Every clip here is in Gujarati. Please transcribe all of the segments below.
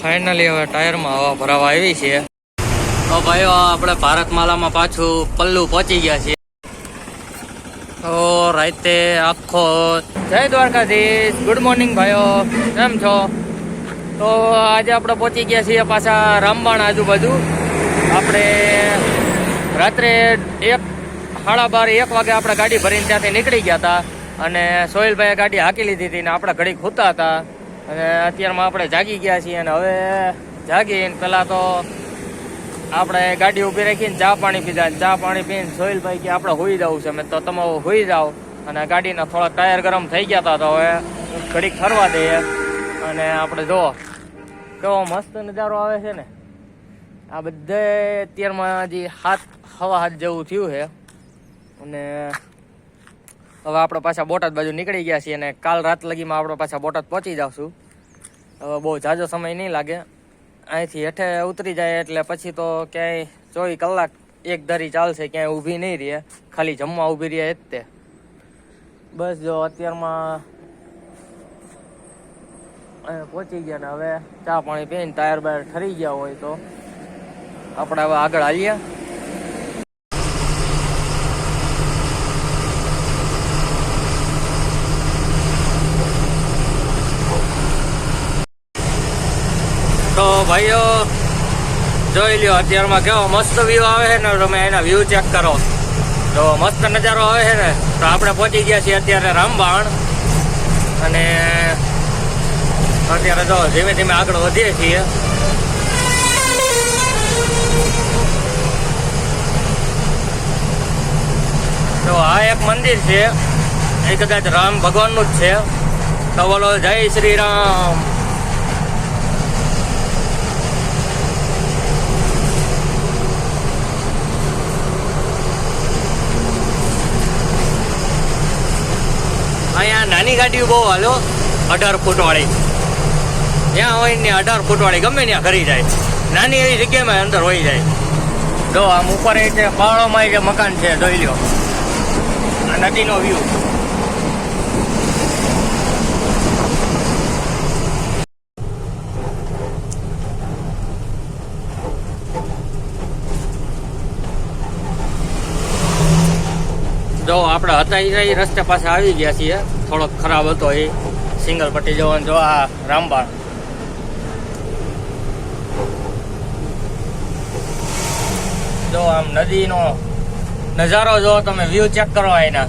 ફાઇનલી હવે ટાયરમાં હવા ભરાવા આવી છે. તો ભાઈઓ આપણે ભારતમાલામાં પાછું પલ્લુ પહોંચી ગયા છીએ. તો રાતે આખો જય દ્વારકાધીશ. ગુડ મોર્નિંગ ભાઈઓ. કેમ છો? તો આજે આપણે પહોંચી ગયા છીએ પાછા રામબાણ આજુબાજુ. આપણે રાત્રે એક, સાડા બાર, એક વાગે આપણે ગાડી ભરીને ત્યાંથી નીકળી ગયા હતા અને સોહેલભાઈએ ગાડી હાકી લીધી હતી ને આપણે ઘડીક ખૂતા હતા. અને અત્યારમાં આપણે જાગી ગયા છીએ અને હવે જાગીને પહેલાં તો આપણે ગાડી ઊભી રાખીને ચા પાણી પીધા ચા પાણી પીને સોહિલભાઈ કે આપણે હોઈ જવું છે. મેં તો તમે હોઈ જાઓ. અને ગાડીના થોડા ટાયર ગરમ થઈ ગયા હતા તો હવે ઘડીક ફરવા દઈએ. અને આપણે જો કેવો મસ્ત નજારો આવે છે ને. આ બધે અત્યારમાં હજી હાથ, હવા હાથ જેવું થયું છે. અને હવે આપણે પાછા બોટાદ બાજુ નીકળી ગયા છીએ અને કાલ રાત લગીમાં આપણે પાછા બોટાદ પહોંચી જાવશું હવે બહુ ઝાઝો સમય નહીં લાગે. અહીંથી હેઠે ઉતરી જાય એટલે પછી તો ક્યાંય ચોવીસ કલાક એક ધરી ચાલશે, ક્યાંય ઊભી નહીં રહે. ખાલી જમવા ઊભી રહે જ તે. બસ જો, અત્યારમાં પહોંચી ગયા ને હવે ચા પાણી પીને ટાયર બાયર ઠરી ગયા હોય તો. આપણે હવે આગળ હાલીએ તો ભાઈઓ, જોઈ લ્યો, અત્યારમાં કેવો મસ્ત વ્યૂ આવે છે ને, તમે એના વ્યૂ ચેક કરો. તો મસ્ત નજારો આવે છે ને, તો આપણે પહોંચી ગયા છીએ અત્યારે રામબાણ. અને અત્યારે તો ધીમે ધીમે આગળ વધીએ છીએ. તો આ એક મંદિર છે. એ કદાચ રામ ભગવાનનું જ છે. તો બોલો, જય શ્રી રામ અહીંયા નાની ગાડીઓ બહુ હાલો. અઢાર ફૂટ વાળી જ્યાં હોય ને અઢાર ફૂટ વાળી ગમે ત્યાં કરી જાય. નાની એવી જગ્યામાં અંદર હોઈ જાય. જો આમ ઉપર એ છે પહાડોમાં જે મકાન છે, જોઈ લ્યો. નદીનો વ્યૂ જો આપણે હતા એ રસ્તે પાસે આવી ગયા છીએ. થોડોક ખરાબ હતો એ સિંગલ પટ્ટી જવાનું જો, આ રામબાણ. જો આમ નદીનો નજારો જો તમે વ્યૂ ચેક કરો એના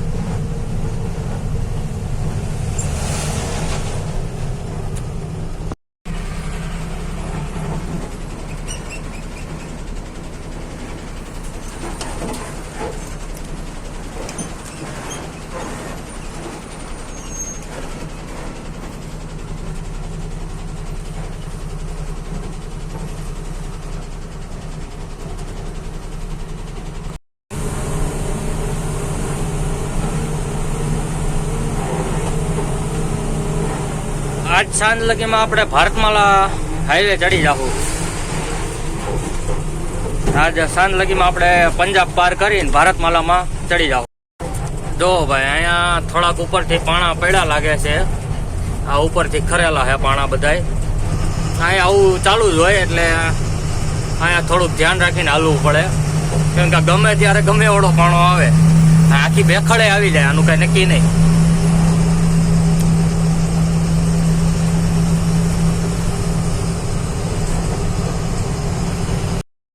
આજ સાંજ લગીમાં આપણે ભારતમાલા હાઈવે ચડી જાહું. આજે સાંજ લગીમાં આપણે પંજાબ પાર કરીને ભારતમાલામાં ચડી જાવ જો ભાઈ, અહીંયા થોડાક ઉપરથી પાણા પડ્યા લાગે છે. આ ઉપરથી ખરેલા છે પાણા બધાય. અહીંયા આવું ચાલુ જ હોય એટલે અહીંયા થોડુંક ધ્યાન રાખીને હાલવું પડે. કેમ કે ગમે ત્યારે ગમે એવડો પાણો આવે. આખી બેખડે આવી જાય, આનું કઈ નક્કી નહીં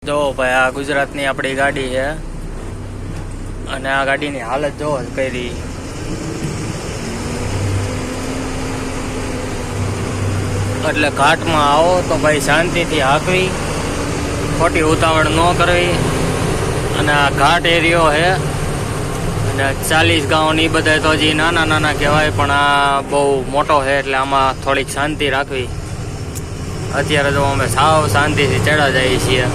જો ભાઈ, આ ગુજરાતની આપણી ગાડી છે. અને આ ગાડીની હાલત જો કરી. એટલે ઘાટમાં આવો તો ભાઈ શાંતિથી હાંકવી, ખોટી ઉતાવળ ન કરવી. અને આ ઘાટ એરિયો છે, અને ચાલીસ ગાઉન એ બધા તો હજી નાના નાના કહેવાય, પણ આ બહુ મોટો છે, એટલે આમાં થોડીક શાંતિ રાખવી. અત્યારે તો અમે સાવ શાંતિથી ચડા જઈએ છીએ.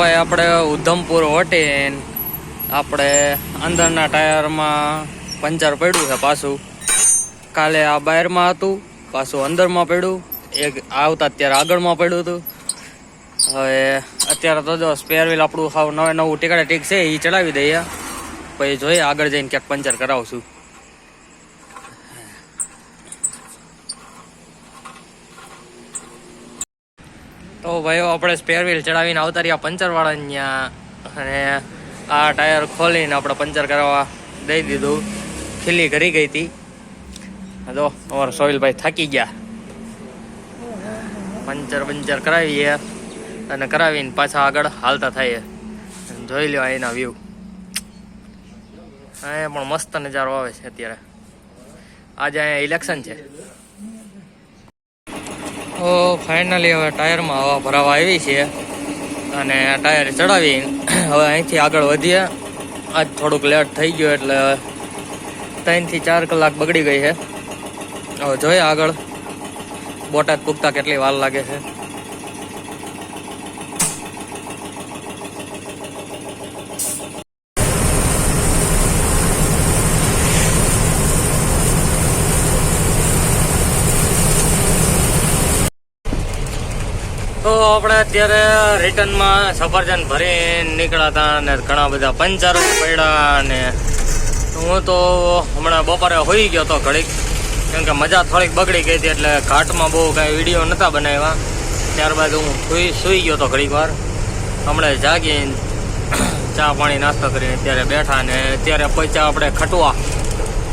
ભાઈ, આપણે ઉધમપુર વટીને આપણે અંદરના ટાયરમાં પંચર પડ્યું છે પાછું. કાલે આ બહારમાં હતું, પાછું અંદરમાં પડ્યું. એક આવતા અત્યારે આગળમાં પડ્યું હતું. હવે અત્યારે તો જો સ્પેર વ્હીલ આપણું સાવ નવે નવું ટીકડે ટીક છે એ ચડાવી દઈએ. પછી જોઈએ આગળ જઈને ક્યાંક પંચર કરાવશું તો ભાઈઓ, આપણે સ્પેર વ્હીલ ચડાવીને આવતા રહ્યા પંચરવાળા અહીંયા અને આ ટાયર ખોલીને આપણે પંચર કરાવવા દઈ દીધું. ખીલી કરી ગઈ હતી. જો, અમારા સોહિલભાઈ થાકી ગયા. પંચર પંચર કરાવીએ અને કરાવીને પાછા આગળ હાલતા થઈએ. જોઈ લો એના વ્યૂ અહીંયા પણ મસ્ત નજારો આવે છે અત્યારે. આજે અહીંયા ઇલેક્શન છે. તો ફાઇનલી હવે ટાયરમાં હવા ભરાવા આવી છે. અને ટાયર ચડાવી હવે અહીંથી આગળ વધીએ. આજ થોડુંક લેટ થઈ ગયું એટલે ત્રણથી ચાર કલાક બગડી ગઈ છે. હવે જોઈએ આગળ. બોટાદ પૂગતા કેટલી વાર લાગે છે તો આપણે અત્યારે રિટર્નમાં સફરજન ભરીને નીકળ્યા હતા અને ઘણા બધા પંચરો પડ્યા અને હું તો હમણાં બપોરે હોઈ ગયો હતો ઘડીક. કેમ કે મજા થોડીક બગડી ગઈ હતી એટલે ઘાટમાં બહુ કાંઈ વીડિયો નહોતા બનાવ્યા. ત્યારબાદ હું સુઈ સૂઈ ગયો હતો ઘડીક વાર. હમણાં જાગીને ચા પાણી નાસ્તો કરીને અત્યારે બેઠા ને અત્યારે પૈસા આપણે ખટવા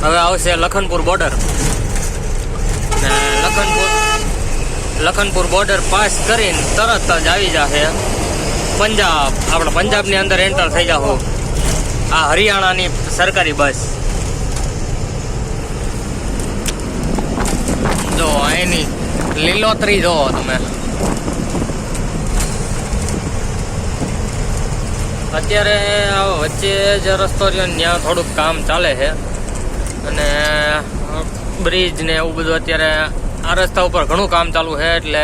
હવે આવશે લખનપુર બોર્ડર ને લખનપુર લખનપુર બોર્ડર પાસ કરીને તરત જ આવી જશે પંજાબ, આપણે પંજાબની અંદર એન્ટર થઈ જાઓ આ હરિયાણાની સરકારી બસ જો એની લીલોતરી જો તમે. અત્યારે વચ્ચે જે રસ્તો રહ્યો ત્યાં થોડુંક કામ ચાલે છે. અને બ્રિજ ને એવું બધું અત્યારે આ રસ્તા ઉપર ઘણું કામ ચાલુ છે, એટલે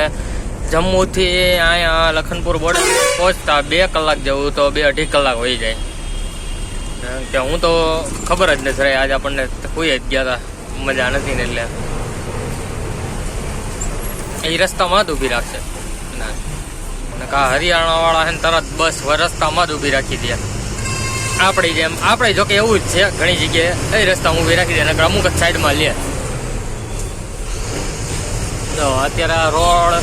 જમ્મુથી અહીંયા લખનપુર બોર્ડર પહોંચતા બે કલાક જેવું તો બે અઢી કલાક હોઈ જાય. કે હું તો ખબર જ નથી રહી આજે આપણને કોઈ જ ગયા હતા મજા નથી ને એટલે. એ રસ્તામાં જ ઊભી રાખશે. અને કા હરિયાણા વાળા છે ને તરત બસ રસ્તામાં જ ઊભી રાખી દે. આપણી જેમ આપણે જોકે એવું જ છે ઘણી જગ્યાએ, એ રસ્તા ઊભી રાખી દે અને અમુક જ સાઈડમાં લે. તો અત્યારે આ રોડ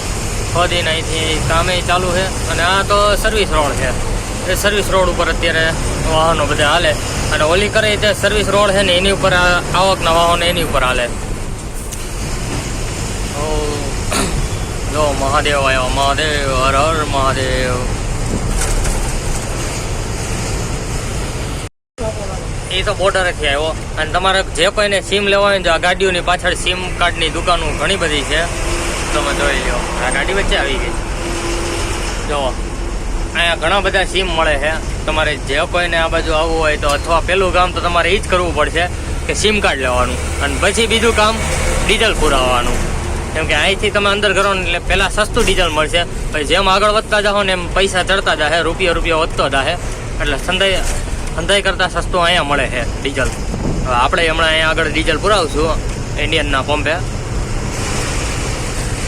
ખોદીને અહીંથી કામે ચાલુ છે. અને આ તો સર્વિસ રોડ છે. એ સર્વિસ રોડ ઉપર અત્યારે વાહનો બધા હાલે. અને ઓલી કરે તે સર્વિસ રોડ છે ને એની ઉપર આવકના વાહનો એની ઉપર હાલે. જો મહાદેવ આવ્યો મહાદેવ, હર હર મહાદેવ. એ તો બોર્ડરેથી આવ્યો. અને તમારે જે કોઈને સિમ લેવા હોય ને તો આ ગાડીઓની પાછળ સિમ કાર્ડની દુકાનો ઘણી બધી છે. તમે જોઈ લો આ ગાડી વચ્ચે આવી ગઈ જો અહીંયા ઘણા બધા સિમ મળે છે. તમારે જે કોઈને આ બાજુ આવવું હોય તો અથવા પહેલું કામ તો તમારે એ જ કરવું પડશે કે સિમ કાર્ડ લેવાનું. અને પછી બીજું કામ ડીઝલ પુરાવવાનું. કેમ કે અહીંથી તમે અંદર કરો ને એટલે પહેલાં સસ્તું ડીઝલ મળશે. પછી જેમ આગળ વધતા જાઓ ને એમ પૈસા ચડતા જાય રૂપિયા રૂપિયા વધતો જાય એટલે સંધાઈ સંધાઈ કરતાં સસ્તો અહીંયા મળે છે ડીઝલ. આપણે હમણાં અહીંયા આગળ ડીઝલ પુરાવશું, ઇન્ડિયનના પંપે.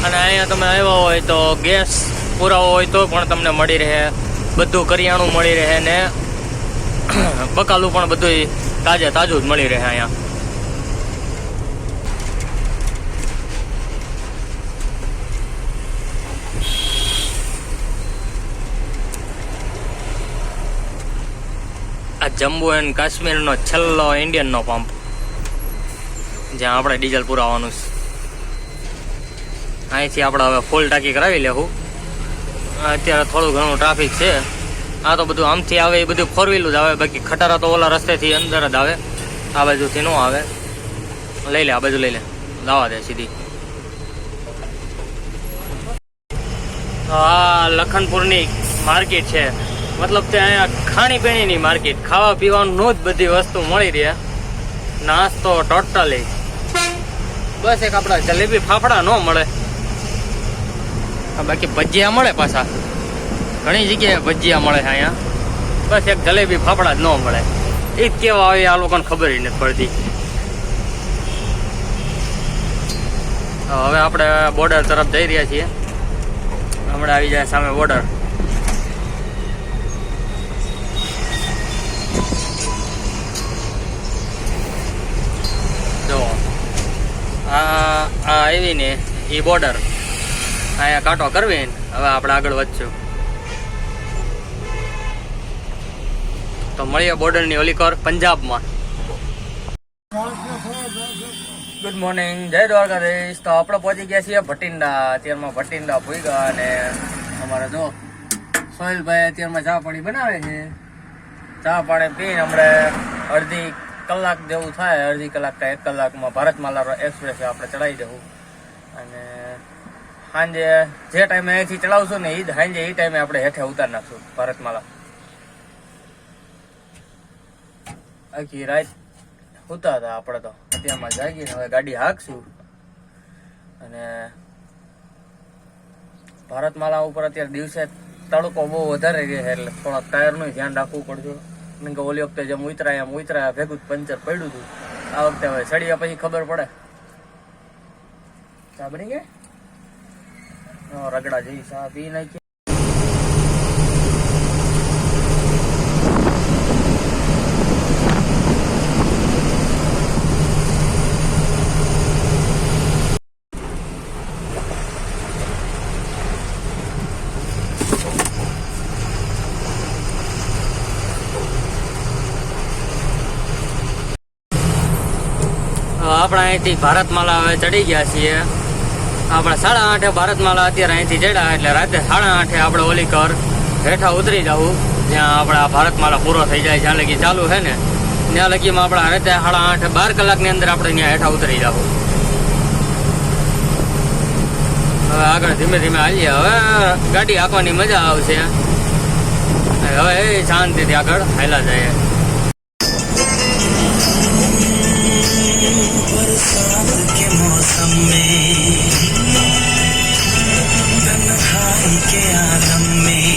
અને અહીંયા તમે આવ્યા હોય તો ગેસ પુરાવો હોય તો પણ તમને મળી રહે, બધું કરિયાણું મળી રહે ને, બકાલું પણ બધું તાજે તાજું જ મળી રહે અહીંયા. જમ્મુ એન્ડ કાશ્મીરનો છેલ્લો ઇન્ડિયનનો પંપ જ્યાં આપણે ડીઝલ પુરાવાનું છે. અહીંથી આપણે હવે ફૂલ ટાંકી કરાવી લેવું અત્યારે થોડું ઘણું ટ્રાફિક છે. આ તો બધું આમથી આવે, એ બધું ફોર જ આવે. બાકી ખટારા તો ઓલા રસ્તેથી અંદર જ આવે. આ બાજુથી ન આવે. લઈ લે, આ બાજુ લઈ લે. લાવા દે સીધી. આ લખનપુરની માર્કેટ છે. મતલબ ત્યાં અહીંયા ખાણીપીણીની માર્કેટ ખાવા પીવાનું જ બધી વસ્તુ મળી રહે. નાસ્તો ટોટલી બસ એક આપણા જલેબી ફાફડા ન મળે. બાકી ભજીયા મળે પાછા. ઘણી જગ્યાએ ભજીયા મળે અહીંયા. બસ એક જલેબી ફાફડા જ ન મળે. એ જ કેવા આવે આ લોકોને ખબર નથી પડતી. હવે આપણે બોર્ડર તરફ જઈ રહ્યા છીએ. હમણાં આવી જાય સામે બોર્ડર જો આ આ આવી ને એ બોર્ડર અહીંયા કાંટો કરવી ને હવે આપણે આગળ વધશું. તો મળીએ બોર્ડરની ઓલી કર પંજાબમાં. ગુડ મોર્નિંગ જય દ્વારકાધીશ. તો આપણે પહોંચી ગયા છીએ ભટિંડા. અત્યારમાં ભટિંડા ગયા અને અમારે જો સોહેલભાઈ અત્યારમાં ચા પાણી બનાવે છે. ચા પાણી પીને હમણાં અડધી કલાક જેવું થાય, અડધી કલાક કે એક કલાકમાં ભારતમાલા એક્સપ્રેસ આપણે ચડાવી દેવું. અને સાંજે જે ટાઈમે અહીંથી ચડાવશું ને એ જ સાંજે એ ટાઈમે આપણે હેઠે ઉતારી નાખશું ભારતમાલા. આખી રાત ઉતા હતા આપણે તો. અત્યારમાં જાગીને હવે ગાડી હાંકશું. અને ભારતમાલા ઉપર અત્યારે દિવસે તડકો બહુ વધારે રહે એટલે થોડાક ટાયરનું ધ્યાન રાખવું પડશે. કારણ કે ઓલી વખતે જેમ ઉતરાય એમ ઉતરાય ભેગું પંચર પડ્યું હતું, આ વખતે હવે ચડ્યા પછી ખબર પડે. ચા બની રગડા જેવી ચા પી નાખી આપણે અહીંથી ભારતમાલા હવે ચડી ગયા છીએ. આપણે સાડા આઠે ભારતમાલા અત્યારે અહીંથી ચડ્યા એટલે રાતે સાડા આઠે આપણે ઓલી કર હેઠા ઉતરી જવું જ્યાં આપણે ભારતમાલા પૂરો થઈ જાય, જ્યાં લગી ચાલુ છે ને, ત્યાં લગીમાં આપણે રાતે સાડા આઠે બાર કલાકની અંદર આપણે ત્યાં હેઠા ઉતરી જવું હવે આગળ ધીમે ધીમે હાલીએ. હવે ગાડી હાંકવાની મજા આવશે. હવે એ શાંતિથી આગળ હાલા જાય. बरसात के मौसम में तन्हाई के आलम में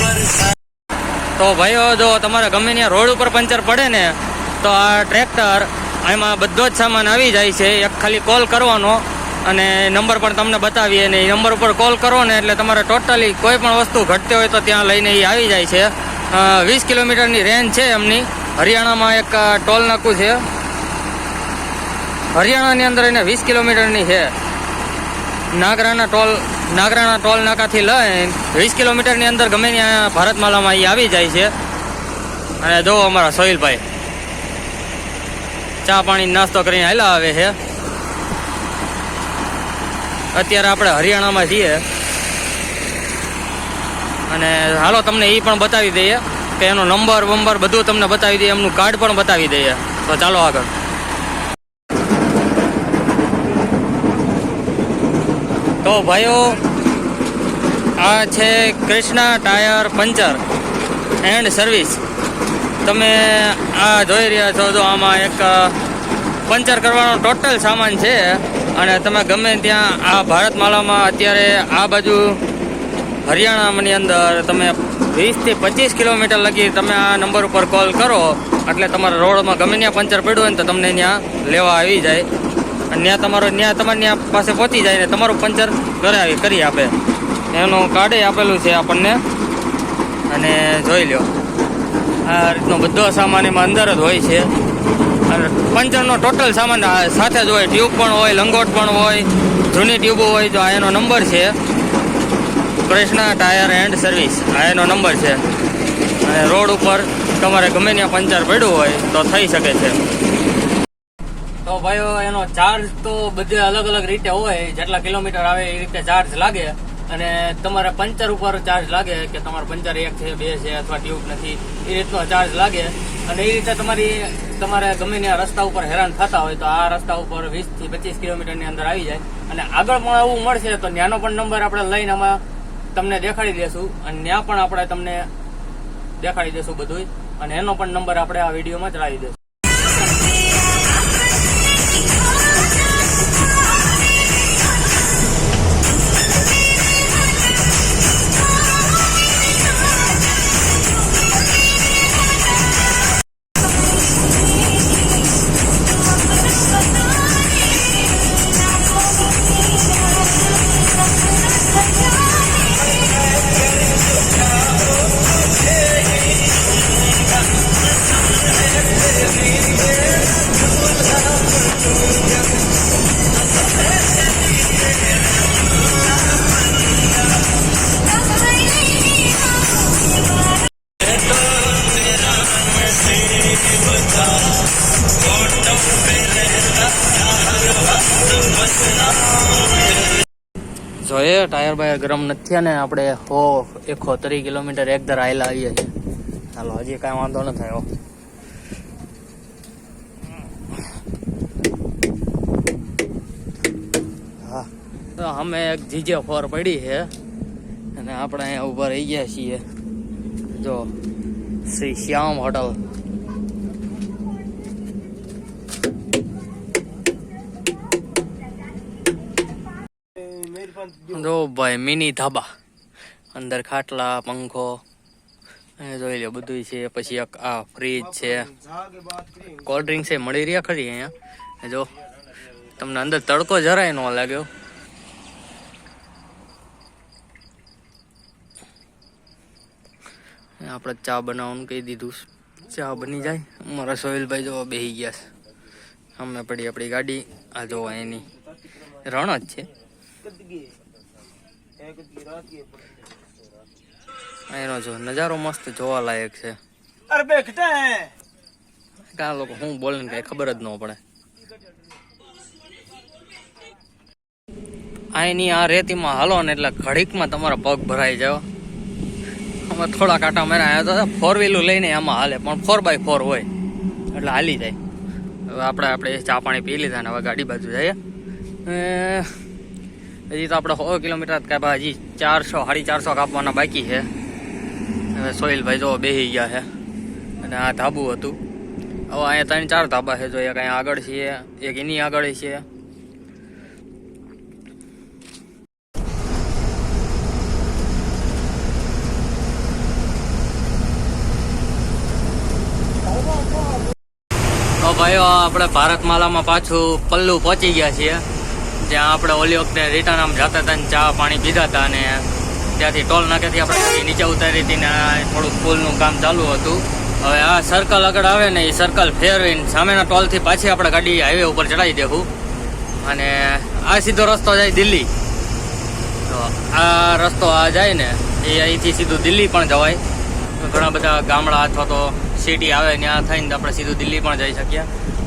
बरसात તો ભાઈઓ જો તમારે ગમે ત્યાં રોડ ઉપર પંચર પડે ને તો આ ટ્રેક્ટર એમાં બધો જ સામાન આવી જાય છે એક ખાલી કોલ કરવાનો અને નંબર પણ તમને બતાવીએ ને એ નંબર ઉપર કોલ કરો ને એટલે તમારે ટોટલી કોઈ પણ વસ્તુ ઘટતી હોય તો ત્યાં લઈને એ આવી જાય છે વીસ કિલોમીટરની રેન્જ છે એમની હરિયાણામાં એક ટોલ નાકું છે. હરિયાણાની અંદર એને વીસ કિલોમીટરની છે. નાગરાના ટોલ નાગરાના ટોલ નાકાથી લઈને વીસ કિલોમીટરની અંદર ગમે ત્યાં ભારતમાલામાં એ આવી જાય છે. અને જો અમારા સોહિલભાઈ, ચા પાણી નાસ્તો કરીને હાલા આવે છે. અત્યારે આપણે હરિયાણામાં છીએ. અને હાલો તમને એ પણ બતાવી દઈએ. કે એનો નંબર, વંબર બધું તમને બતાવી દઈએ, એમનું કાર્ડ પણ બતાવી દઈએ. તો ચાલો આગળ. તો ભાઈઓ, આ છે Krishna tyre puncture and service. તમે આ જોઈ રહ્યા છો, જો આમાં એક પંચર કરવાનો ટોટલ સામાન છે. અને તમે ગમે ત્યાં આ ભારતમાલામાં અત્યારે આ બાજુ હરિયાણાની અંદર તમે વીસથી પચીસ કિલોમીટર લગી તમે આ નંબર ઉપર કોલ કરો. એટલે તમારા રોડમાં ગમે ત્યાં પંચર પડ્યું હોય ને તો તમને ત્યાં લેવા આવી જાય. અને ત્યાં તમારો ત્યાં તમારે ત્યાં પાસે પહોંચી જાય ને તમારું પંચર ઘરે આવી કરી આપે. એનું કાર્ડે આપેલું છે આપણને. અને જોઈ લો આ રીતનો બધો સામાન એમાં અંદર જ હોય છે. અને પંચરનો ટોટલ સામાન સાથે જ હોય. ટ્યુબ પણ હોય, લંગોટ પણ હોય, જૂની ટ્યુબો હોય તો આ એનો નંબર છે. કૃષ્ણા ટાયર એન્ડ સર્વિસ આ એનો નંબર છે. અને રોડ ઉપર તમારે ગમે ત્યાં પંચર પડ્યું હોય તો થઈ શકે છે. તો ભાઈઓ, એનો ચાર્જ તો બધે અલગ અલગ રીતે હોય. જેટલા કિલોમીટર આવે એ રીતે ચાર્જ લાગે. અને તમારે પંચર ઉપર ચાર્જ લાગે કે તમારે પંચર એક છે, બે છે અથવા ટ્યુબ નથી, એ રીતનો ચાર્જ લાગે. અને એ રીતે તમારી તમારે ગમે ત્યાં રસ્તા ઉપર હેરાન થતા હોય તો આ રસ્તા ઉપર વીસથી પચીસ કિલોમીટરની અંદર આવી જાય. અને આગળ પણ આવું મળશે તો ત્યાંનો પણ નંબર આપણે લઈને આમાં તમને દેખાડી દેશું અને ત્યાં પણ આપણે તમને દેખાડી દેશું બધું અને એનો પણ નંબર આપણે આ વિડીયોમાં ચડાવી દઈશું ટાયર બાયર ગરમ નથી અને આપણે હો એકો ત્રીસ કિલોમીટર એક દર આવેલા આવીએ છીએ. ચાલો, હજી કાંઈ વાંધો ન થયો અમે એક જીજે ફોર પડી છે અને આપણે અહીંયા ઊભા રહી ગયા છીએ. જો, શ્રી શ્યામ હોટલ. જો ભાઈ, મિની ધાબા. અંદર ખાટલા, પંખો જોઈ લો બધું છે. પછી એક આ ફ્રીજ છે. કોલ્ડ ડ્રિંક છે, મળી રહ્યા ખરી અહીંયા. જો, તમને અંદર તડકો જરાય ન લાગ્યો. આપણે ચા બનાવવાનું કહી દીધું. ચા બની જાય. અમારા સોહિલભાઈ જો બેસી ગયા અમે પડી આપણી ગાડી. આ જો એની રણ જ છે. એનો જો નજારો મસ્ત જોવા લાયક છે. અરે બે ઘટા. લોકો હું બોલે ને કઈ ખબર જ ન પડે. અહીંની આ રેતીમાં હાલો ને એટલે ઘડીકમાં તમારો પગ ભરાઈ જાવ અમે થોડા કાંટા મેરા આવ્યા હતા. ફોર વ્હીલું લઈને આમાં હાલે પણ ફોર બાય ફોર હોય. એટલે હાલી જાય. હવે આપણે આપણે ચા પાણી પી લીધા ને હવે ગાડી બાજુ જઈએ. હજી તો આપણે સો કિલોમીટર કાપ્યા, હજી ચારસો, સાડી ચારસો કાપવાના બાકી છે. હવે સોહિલભાઈ જો બેસી ગયા છે. અને આ ધાબુ હતું. હવે અહીંયા ત્રણ ચાર ધાબા છે, જો એક અહીંયા આગળ છે, એક એની આગળ છે. તો ભાઈઓ, આપણે ભારતમાલામાં પાછું પલ્લુ પહોંચી ગયા છીએ. જ્યાં આપણે ઓલી વખતે રિટર્ન આમ જતા હતા ને ચા પાણી પીધા હતા અને ત્યાંથી ટોલ નાકેથી આપણે નીચે ઉતારી હતી ને થોડુંક પુલનું કામ ચાલુ હતું. હવે આ સર્કલ આગળ આવે ને એ સર્કલ ફેરવીને સામેના ટોલથી પાછી આપણે ગાડી હાઈવે ઉપર ચડાવી દેવું અને આ સીધો રસ્તો જાય દિલ્હી. તો આ રસ્તો આ જાય ને એ અહીંથી સીધું દિલ્હી પણ જવાય. ઘણા બધા ગામડા અથવા તો સિટી આવે, ત્યાં થઈને આપણે સીધું દિલ્હી પણ જઈ શકીએ.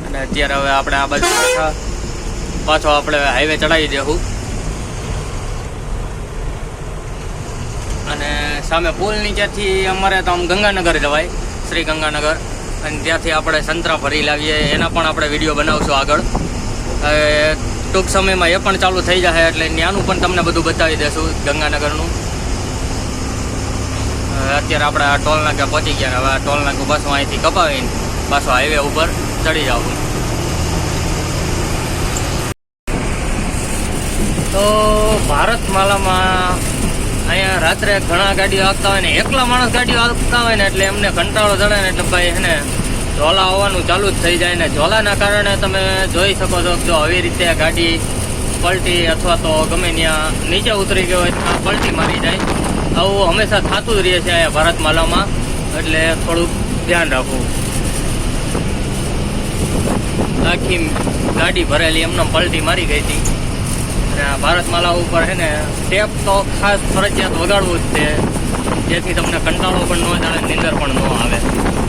અને અત્યારે હવે આપણે આ બાજુ પાછા આપણે હાઈવે ચડાવી દેવું અને સામે પુલ નીચેથી અમારે તો આમ ગંગાનગર જવાય, શ્રી ગંગાનગર. અને ત્યાંથી આપણે સંતરા ભરી લાવીએ. એના પણ આપણે વીડિયો બનાવશું આગળ. ટૂંક સમયમાં એ પણ ચાલુ થઈ જશે એટલે ત્યાંનું પણ તમને બધું બતાવી દેશું, ગંગાનગરનું. અત્યારે આપણે આ ટોલ નાકે પહોંચી ગયા હવે આ ટોલ નાકું પાછું અહીંથી કપાવીને પાછો હાઈવે ઉપર ચડી જાવ તો ભારતમાલામાં અહીંયા રાત્રે ઘણા ગાડીઓ આવતા હોય ને, એકલા માણસ ગાડીઓ આવતા હોય ને એટલે એમને કંટાળો ચડે ને એટલે ભાઈ એને ઝોલા આવવાનું ચાલુ જ થઈ જાય ને. ઝોલાના કારણે તમે જોઈ શકો છો જો આવી રીતે ગાડી પલટી અથવા તો ગમે ત્યાં નીચે ઉતરી ગયો હોય ત્યાં પલટી મારી જાય. આવું હંમેશા થતું જ રહે છે અહીંયા ભારતમાલામાં, એટલે થોડુંક ધ્યાન રાખવું. આખી ગાડી ભરેલી એમને પલટી મારી ગઈ હતી. ભારતમાલા ઉપર છે ને ટેપ તો ખાસ ફરજિયાત વગાડવું જ છે. જેથી તમને કંટાળો પણ ન જાણે નીંદર પણ ન આવે.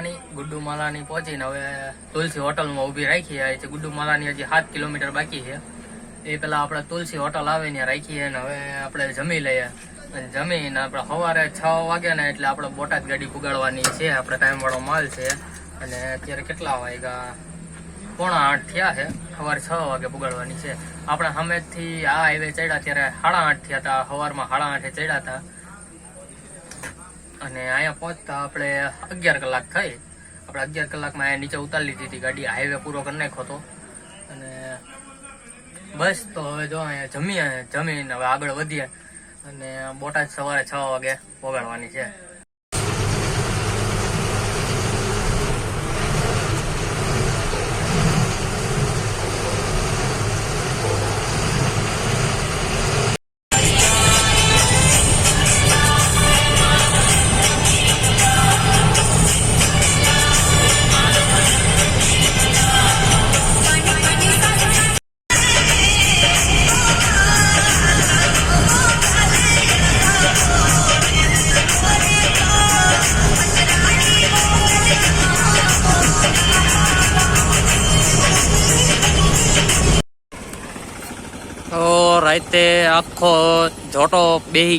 માલાની ગુડ્ડુ માલાની પહોંચીને હવે તુલસી હોટલમાં ઊભી રાખી છે ગુડ્ડુ માલાની હજી સાત કિલોમીટર બાકી છે. એ પેલા આપણે તુલસી હોટલ આવે ત્યાં રાખીએ ને હવે આપણે જમી લઈએ. અને જમીને આપણે સવારે છ વાગે ને એટલે આપણે બોટાદ ગાડી પુગાડવાની છે. આપણે ટાઈમ વાળો માલ છે. અને અત્યારે કેટલા વાગ્યા? પોણા આઠ થયા છે. સવારે છ વાગે પુગાડવાની છે. આપણે સામેથી આ હાઈવે ચડ્યા ત્યારે સાડા આઠ થયા હતા. સવારમાં સાડા આઠે ચડ્યા હતા. અને અહીંયા પહોંચતા આપણે અગિયાર કલાક થઈ. આપણે અગિયાર કલાકમાં અહીંયા નીચે ઉતારી લીધી હતી ગાડી. હાઈવે પૂરો કરી નાખ્યો હતો અને બસ તો હવે જો અહીંયા જમીએ, જમીને હવે આગળ વધીએ. અને બોટાદ સવારે છ વાગે વગાડવાની છે.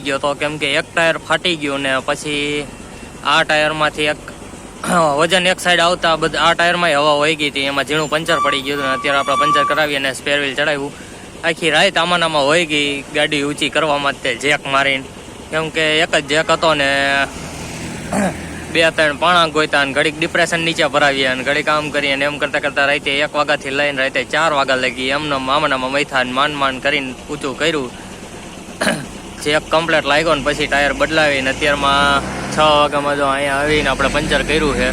બેહી ગયો હતો કેમ કે એક ટાયર ફાટી ગયું ને પછી આ ટાયરમાંથી એક વજન એક સાઈડ આવતા બધા, આ ટાયરમાં હવા વહી ગઈ હતી. એમાં ઝીણું પંચર પડી ગયું હતું અત્યારે આપણે પંચર કરાવી અને સ્પેર વ્હીલ ચડાવ્યું. આખી રાત આમાનામાં આમાં વહી ગઈ ગાડી ઊંચી કરવામાં તે જેક મારીને. કેમ કે એક જ જેક હતો ને બે ત્રણ પાણા ગોતા અને ઘડીક ડિપ્રેશન નીચે ભરાવીએ અને ઘડીક કામ કરીએ અને એમ કરતા કરતા રાતે એક વાગ્યાથી લઈને રાતે ચાર વાગ્યા લગી. એમનો મામનામાં મૈથા માન માંડ કરીને ઊંચું કર્યું. ચેક કમ્પ્લેટ લાગ્યો ને પછી ટાયર બદલાવીને અત્યારમાં છ વાગ્યામાં જો અહીંયા આવીને આપણે પંચર કર્યું છે.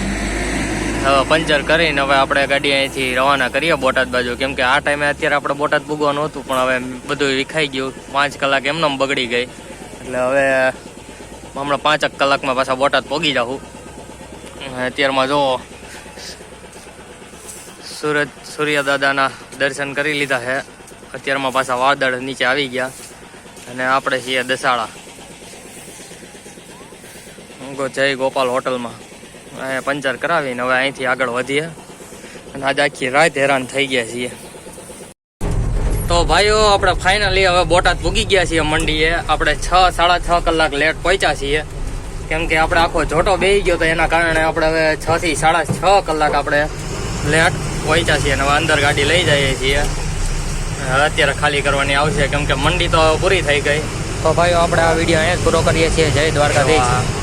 હવે પંચર કરીને હવે આપણે ગાડી અહીંથી રવાના કરીએ બોટાદ બાજુ. કેમ કે આ ટાઈમે અત્યારે આપણે બોટાદ પૂગવાનું હતું પણ હવે બધું વિખાઈ ગયું. પાંચ કલાક એમને બગડી ગઈ. એટલે હવે હમણાં પાંચ એક કલાકમાં પાછા બોટાદ પોગી જાઉં અત્યારમાં જો સુરત સૂર્યદાદાના દર્શન કરી લીધા છે. અત્યારમાં પાછા વાદળ નીચે આવી ગયા. અને આપણે છીએ દસાળા. હું જય ગોપાલ હોટલમાં. અહીંયા પંચર કરાવીને હવે અહીંથી આગળ વધીએ. અને આજે આખી રાત હેરાન થઈ ગયા છીએ. તો ભાઈઓ, આપણે ફાઇનલી હવે બોટાદ પૂગી ગયા છીએ મંડીએ. આપણે છ, સાડા છ કલાક લેટ પહોંચ્યા છીએ. કેમ કે આપણે આખો જોટો બેસી ગયો તો એના કારણે આપણે હવે છ થી સાડા છ કલાક આપણે લેટ પહોંચ્યા છીએ અને હવે અંદર ગાડી લઈ જઈએ છીએ. અત્યારે ખાલી કરવાની આવશે કેમ કે મંડી તો પૂરી થઈ ગઈ. તો ભાઈઓ આપણે આ વીડિયો અહીંયા પૂરો કરીએ છીએ. જય દ્વારકાધીશ.